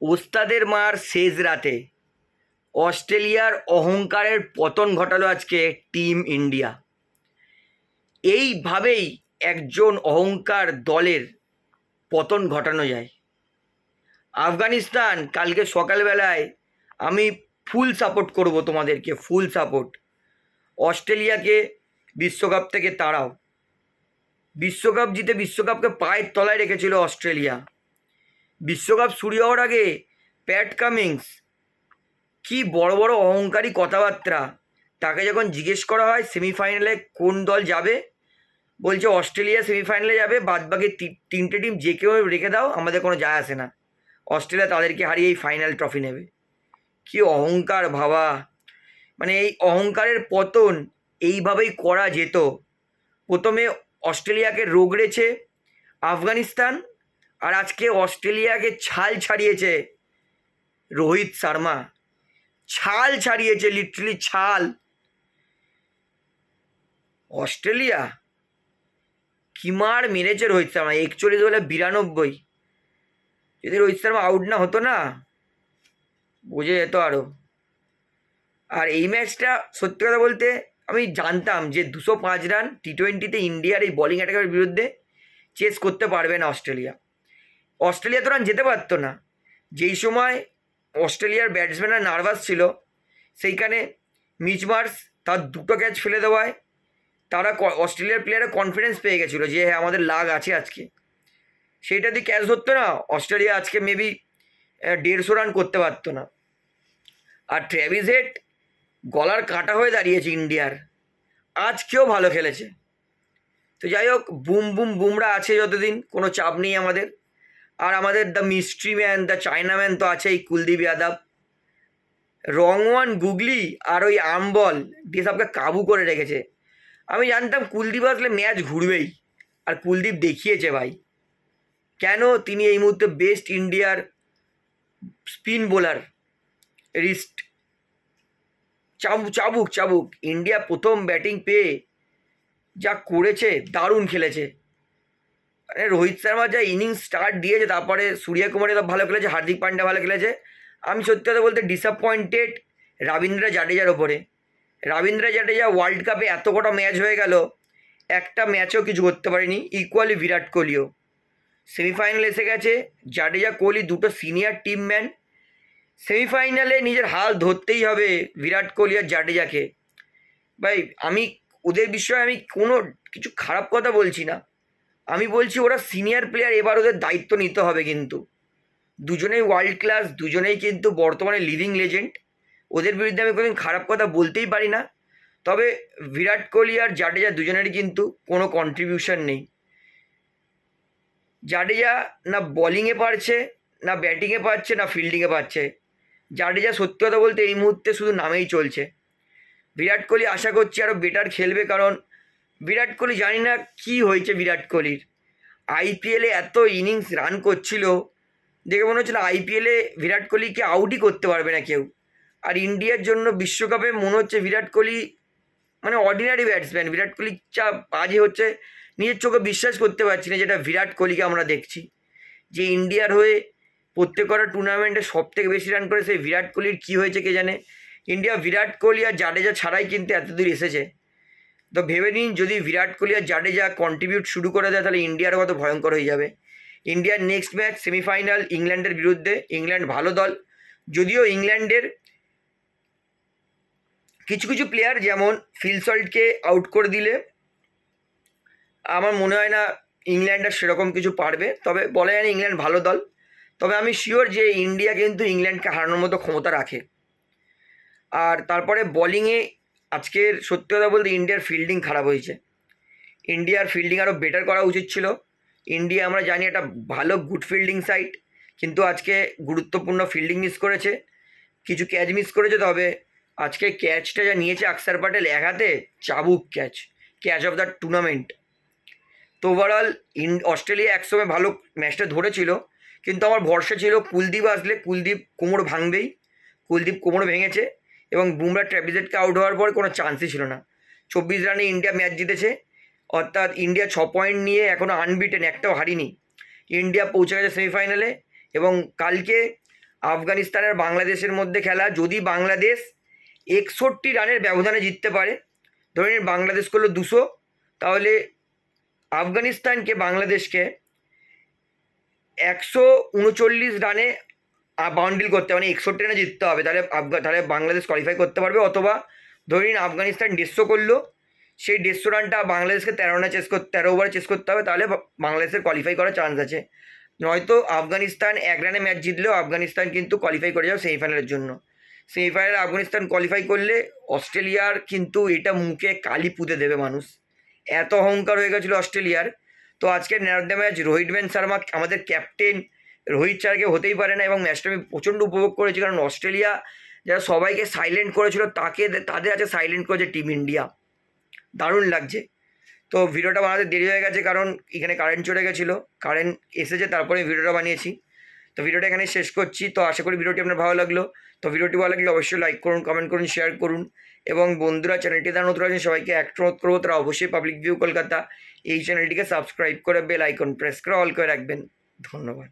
ওস্তাদের মার শেষ রাতে। অস্ট্রেলিয়ার অহংকারের পতন ঘটালো আজকে টিম ইন্ডিয়া। এইভাবেই একজন অহংকার দলের পতন ঘটানো যায়। আফগানিস্তান, কালকে সকালবেলায় আমি ফুল সাপোর্ট করব তোমাদেরকে ফুল সাপোর্ট অস্ট্রেলিয়াকে বিশ্বকাপ থেকে তাড়াও। বিশ্বকাপ জিতে বিশ্বকাপকে পায়ের তলায় রেখেছিল অস্ট্রেলিয়া। বিশ্বকাপ শুরু হওয়ার আগে প্যাট কামিংস। কি বড় বড় অহংকারী কথাবার্তা। তাকে যখন জিজ্ঞেস করা হয়, সেমিফাইনালে কোন দল যাবে? বলছে, অস্ট্রেলিয়া সেমিফাইনালে যাবে বাদ বাকি তিনটে টিম যে কেউ রেখে দাও, আমাদের কোনো যায় আসে না। অস্ট্রেলিয়া তাদেরকে হারিয়ে এই ফাইনাল ট্রফি নেবে। কি অহংকার ভাবা। মানে এই অহংকারের পতন এইভাবেই করা যেত। প্রথমে অস্ট্রেলিয়াকে রোগড়েছে আফগানিস্তান আর আজকে অস্ট্রেলিয়াকে ছাল ছাড়িয়েছে রোহিত শর্মা। ছাল ছাড়িয়েছে লিটারালি ছাল। অস্ট্রেলিয়া? কি মার মেরেছে রোহিত শর্মা? একচল্লিশ বলে বিরানব্বই। যদি রোহিত শর্মা আউট না হতো না, বোঝা যেত আরও আর এই ম্যাচটা সত্যি কথা বলতে আমি জানতাম যে দুশো পাঁচ রান টি টোয়েন্টিতে ইন্ডিয়ার এই বলিং অ্যাটাকের বিরুদ্ধে চেস করতে পারবে না অস্ট্রেলিয়া। অস্ট্রেলিয়া তো রান যেতে পারতো না। যেই সময় অস্ট্রেলিয়ার ব্যাটসম্যানরা নার্ভাস ছিল, সেইখানে মিচ মার্স তার দুটো ক্যাচ ফেলে দেওয়ায় তারা অস্ট্রেলিয়ার প্লেয়াররা কনফিডেন্স পেয়ে গেছিল যে হ্যাঁ আমাদের লাগ আছে আজকে। সেইটা দিয়ে ক্যাচ ধরতো না। অস্ট্রেলিয়া আজকে মেবি দেড়শো রান করতে পারতো না। আর ট্র্যাভিস হেড গলার কাটা হয়ে দাঁড়িয়েছে ইন্ডিয়ার। আজকেও ভালো খেলেছে। তো যাই হোক, বুম বুম বুমরা আছে যতদিন, কোনো চাপ নেই আমাদের। আর আমাদের the mystery man the chinaman man তো আছেই, Kuldeep Yadav. Wrong one googly আর ওই আমবল দিয়ে সবকে কাবু করে রেখেছে। আমি জানতাম কুলদীপ আসলে ম্যাচ ঘুরবেই, আর কুলদীপ দেখিয়েছে ভাই। কেন তিনি এই মুহূর্তে বেস্ট ইন্ডিয়ার স্পিন বোলার রিস্ট চাবুক চাবুক চাবুক। ইন্ডিয়া প্রথম ব্যাটিং পেয়ে যা করেছে, দারুণ খেলেছে। মানে রোহিত শর্মা যা ইনিংস স্টার্ট দিয়েছে, তারপরে সূর্য কুমার যাদব ভালো খেলেছে, হার্দিক পান্ড্যা ভালো খেলেছে। আমি সত্যি কথা বলতে ডিসঅ্যাপয়েন্টেড রবীন্দ্র জাডেজার ওপরে। রবীন্দ্র জাডেজা ওয়ার্ল্ড কাপে এত কটা ম্যাচ হয়ে গেল, একটা ম্যাচও কিছু করতে পারেনি ইকুয়ালি বিরাট কোহলিও। সেমিফাইনাল এসে গেছে, জাডেজা, কোহলি দুটো সিনিয়র টিম ম্যান সেমিফাইনালে নিজের হাল ধরতেই হবে বিরাট কোহলি আর জাডেজাকে। ভাই, আমি, ওদের বিষয়ে আমি কোনো কিছু খারাপ কথা বলছি না। আমি বলছি ওরা সিনিয়র প্লেয়ার এবার ওদের দায়িত্ব নিতে হবে কিন্তু। দুজনেই ওয়ার্ল্ড ক্লাস দুজনেই কিন্তু বর্তমানে লিভিং লেজেন্ড ওদের বিরুদ্ধে আমি কোনোদিন খারাপ কথা বলতেই পারি না। তবে বিরাট কোহলি আর জাডেজা দুজনেরই কিন্তু কোনো কন্ট্রিবিউশন নেই। জাডেজা না বলিংয়ে পারছে, না ব্যাটিংয়ে পারছে, না ফিল্ডিংয়ে পারছে। জাডেজা সত্যি কথা বলতে এই মুহূর্তে শুধু নামেই চলছে। বিরাট কোহলি আশা করছি আরও বেটার খেলবে কারণ বিরাট কোহলি, জানি না কী হয়েছে বিরাট কোহলির। আইপিএলে এত ইনিংস রান করছিল, দেখে মনে হচ্ছিল আইপিএলে বিরাট কোহলিকে আউটই করতে পারবে না কেউ। আর ইন্ডিয়ার জন্য বিশ্বকাপে মনে হচ্ছে বিরাট কোহলি মানে অর্ডিনারি ব্যাটসম্যান বিরাট কোহলি যা বাজে হচ্ছে, নিজের চোখে বিশ্বাস করতে পারছি না যেটা বিরাট কোহলিকে আমরা দেখছি। যে ইন্ডিয়ার হয়ে প্রত্যেক টুর্নামেন্টে সব থেকে বেশি রান করে, সেই বিরাট কোহলির কী হয়েছে কে জানে? ইন্ডিয়া বিরাট কোহলি আর জাডেজা ছাড়াই কিন্তু এতদূর এসেছে। তো ভেবে নিন, যদি বিরাট কোহলি আর জাডেজা কন্ট্রিবিউট শুরু করে দেয়, তাহলে ইন্ডিয়ার কত ভয়ঙ্কর হয়ে যাবে। ইন্ডিয়ার নেক্সট ম্যাচ সেমিফাইনাল ইংল্যান্ডের বিরুদ্ধে, ইংল্যান্ড ভালো দল। যদিও ইংল্যান্ডের কিছু কিছু প্লেয়ার যেমন ফিলসল্টকে আউট করে দিলে, আমার মনে হয় না ইংল্যান্ড আর সেরকম কিছু পারবে। তবে বলা যায় না ইংল্যান্ড ভালো দল। তবে আমি শিওর যে ইন্ডিয়া কিন্তু ইংল্যান্ডকে হারানোর মতো ক্ষমতা রাখে। আর তারপরে বলিংয়ে আজকের সত্যি কথা বলতে ইন্ডিয়ার ফিল্ডিং খারাপ হয়েছে। ইন্ডিয়ার ফিল্ডিং আরও বেটার করা উচিত ছিল। ইন্ডিয়া আমরা জানি একটা ভালো গুড ফিল্ডিং সাইট কিন্তু আজকে গুরুত্বপূর্ণ ফিল্ডিং মিস করেছে। কিছু ক্যাচ মিস করেছে, তবে আজকে ক্যাচটা যা নিয়েছে আকসার প্যাটেল এক হাতে, চাবুক catch catch of the tournament তো ওভারঅল ইন অস্ট্রেলিয়া একসময় ভালো ম্যাচটা ধরেছিল, কিন্তু আমার ভরসা ছিল কুলদীপ আসলে কুলদীপ কোমর ভাঙবেই। কুলদীপ কোমর ভেঙেছে। এবং বুমরা ট্র্যাভিজেটকে আউট হওয়ার পর কোনো চান্সই ছিল না। চব্বিশ রানে ইন্ডিয়া ম্যাচ জিতেছে। অর্থাৎ ইন্ডিয়া ছ পয়েন্ট নিয়ে এখনও আনবিটেন একটাও হারিনি। ইন্ডিয়া পৌঁছে গেছে সেমিফাইনালে এবং কালকে আফগানিস্তান আর বাংলাদেশের মধ্যে খেলা। যদি বাংলাদেশ একষট্টি রানের ব্যবধানে জিততে পারে, ধরে নিন বাংলাদেশ করল দুশো, তাহলে আফগানিস্তানকে বাংলাদেশকে একশো উনচল্লিশ রানে বাউন্ডিল করতে মানে একষট্টি রানে জিততে হবে। তাহলে আফগা, তাহলে বাংলাদেশ কোয়ালিফাই করতে পারবে, অথবা ধরে নিন আফগানিস্তান দেড়শো করল, সেই দেড়শো রানটা বাংলাদেশকে তেরো রানে চেস করতে তেরো ওভারে চেস করতে হবে, তাহলে বাংলাদেশের কোয়ালিফাই করার চান্স আছে। নয়তো আফগানিস্তান এক রানে ম্যাচ জিতলেও আফগানিস্তান কিন্তু কোয়ালিফাই করে যাবে সেমিফাইনালের জন্য। সেমিফাইনালে আফগানিস্তান কোয়ালিফাই করলে অস্ট্রেলিয়ার কিন্তু এটা মুখে কালি পুঁতে দেবে মানুষ। এত অহংকার হয়ে গেছিল অস্ট্রেলিয়ার। তো আজকে ম্যান দ্য ম্যাচ রোহিত বেন শর্মা, আমাদের ক্যাপ্টেন রোহিত চারকে হতেই পারে না এবং ম্যাচটা আমি প্রচণ্ড উপভোগ করেছি, কারণ অস্ট্রেলিয়া যারা সবাইকে সাইলেন্ট করেছিল, তাকে তাদের আছে সাইলেন্ট করেছে টিম ইন্ডিয়া দারুণ লাগছে। তো ভিডিওটা বানাতে দেরি হয়ে গেছে, কারণ এখানে কারেন্ট চলে গেছিল। কারেন্ট এসেছে, তারপরে ভিডিওটা বানিয়েছি। তো ভিডিওটা এখানে শেষ করছি। তো আশা করি ভিডিওটি আপনার ভালো লাগল। তো ভিডিওটি ভালো লাগলে অবশ্যই লাইক করুন কমেন্ট করুন শেয়ার করুন। এবং বন্ধুরা চ্যানেলটি তারা নতুন আছেন, সবাইকে একটা অনুরোধ করব, তারা অবশ্যই পাবলিক ভিউ কলকাতা এই চ্যানেলটিকে সাবস্ক্রাইব করে বেল আইকন প্রেস করে অল করে রাখবেন। ধন্যবাদ।